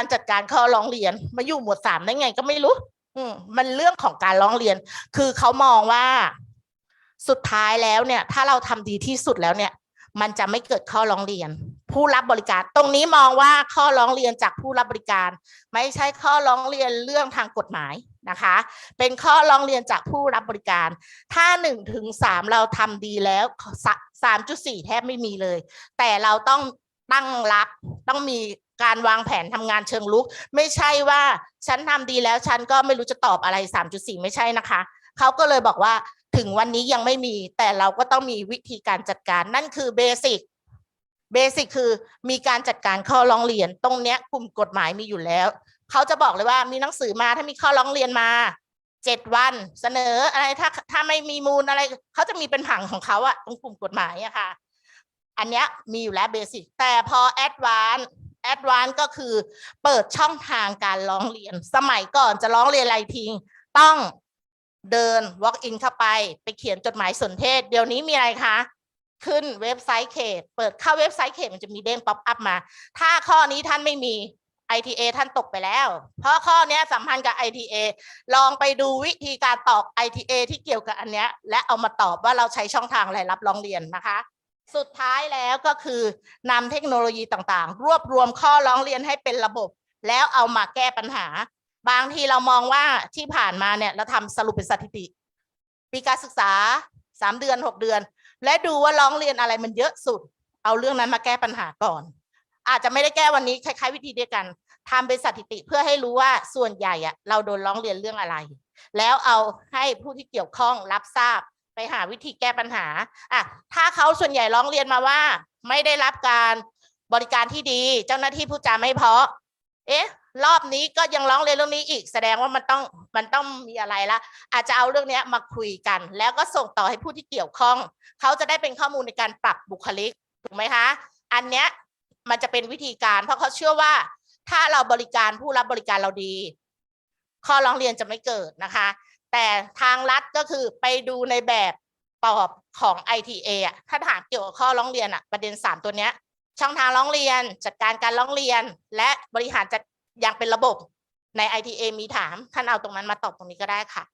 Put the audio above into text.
การจัดการข้อร้องเรียน มาอยู่หมวดสามได้ไงก็ไม่รู้ อืมมันเรื่องของการร้องเรียน คือเขามองว่า สุดท้ายแล้วเนี่ย ถ้าเราทำดีที่สุดแล้วเนี่ย มันจะไม่เกิดข้อร้องเรียน ผู้รับบริการ ตรงนี้มองว่าข้อร้องเรียนจากผู้รับบริการ ไม่ใช่ข้อร้องเรียนเรื่องทางกฎหมายนะคะ เป็นข้อร้องเรียนจากผู้รับบริการ ถ้าหนึ่งถึงสามเราทำดีแล้วสามจุดสี่แทบไม่มีเลย แต่เราต้อง ตั้งรับ ต้องมีการวางแผนทำงานเชิงลุก ไม่ใช่ว่าฉันทำดีแล้วฉันก็ไม่รู้จะตอบอะไร 3.4 ไม่ใช่นะคะเขาก็เลยบอกว่าถึงวันนี้ยังไม่มีแต่เราก็ต้องมีวิธีการจัดการนั่นคือเบสิกเบสิกคือมีการจัดการข้อร้องเรียน ตรงเนี้ยกลุ่มกฎหมายมีอยู่แล้วเขาจะบอกเลยว่ามีหนังสือมาถ้ามีข้อร้องเรียนมาเจ็ดวันเสนออะไรถ้าถ้าไม่มีมูลอะไรเขาจะมีเป็นผังของเขาอะตรงกลุ่มกฎหมายอะค่ะ อันเนี้ยมีอยู่แล้วเบสิกแต่พอแอดวานแอดวานก็คือเปิดช่องทางการร้องเรียน สมัยก่อนจะร้องเรียนอะไรทิ้งต้องเดิน walk in เข้าไป ไปเขียนจดหมายสนเทศ เดี๋ยวนี้มีอะไรคะ ขึ้นเว็บไซต์เขต เปิดเข้าเว็บไซต์เขตมันจะมีเด้งป๊อปอัพมา ถ้าข้อนี้ท่านไม่มี ITA ท่านตกไปแล้ว เพราะข้อนี้สัมพันธ์กับ ITA ลองไปดูวิธีการตอบ ITA ที่เกี่ยวกับอันเนี้ยและเอามาตอบว่าเราใช้ช่องทางอะไรรับร้องเรียนนะคะ สุดท้ายแล้วก็คือนำเทคโนโลยีต่างๆ รวบรวมข้อร้องเรียนให้เป็นระบบ แล้วเอามาแก้ปัญหา บางทีเรามองว่าที่ผ่านมาเนี่ยเราทำสรุปเป็นสถิติ ปีการศึกษาสามเดือนหกเดือน และดูว่าร้องเรียนอะไรมันเยอะสุด เอาเรื่องนั้นมาแก้ปัญหาก่อน อาจจะไม่ได้แก้วันนี้คล้ายๆวิธีเดียวกันทำเป็นสถิติเพื่อให้รู้ว่าส่วนใหญ่อะเราโดนร้องเรียนเรื่องอะไร แล้วเอาให้ผู้ที่เกี่ยวข้องรับทราบ ไปหาวิธีแก้ปัญหาอะถ้าเขาส่วนใหญ่ร้องเรียนมาว่า ไม่ได้รับการบริการที่ดี เจ้าหน้าที่ผู้จาไม่เพราะ เอ๊ะ รอบนี้ก็ยังร้องเรียนเรื่องนี้อีก แสดงว่ามันต้องมันต้องมีอะไรละ อาจจะเอาเรื่องนี้มาคุยกัน แล้วก็ส่งต่อให้ผู้ที่เกี่ยวข้อง เขาจะได้เป็นข้อมูลในการปรับบุคลิกถูกไหมคะ อันเนี้ยมันจะเป็นวิธีการเพราะเขาเชื่อว่า ถ้าเราบริการผู้รับบริการเราดี ข้อร้องเรียนจะไม่เกิดนะคะ แต่ทางรัฐก็คือไปดูในแบบตอบของ ITA อะถ้าถามเกี่ยวกับข้อร้องเรียนอะประเด็นสามตัวเนี้ย ช่องทางร้องเรียน จัดการการร้องเรียน และบริหารจัดอย่างเป็นระบบใน ITA มีถามท่านเอาตรงนั้นมาตอบตรงนี้ก็ได้ค่ะ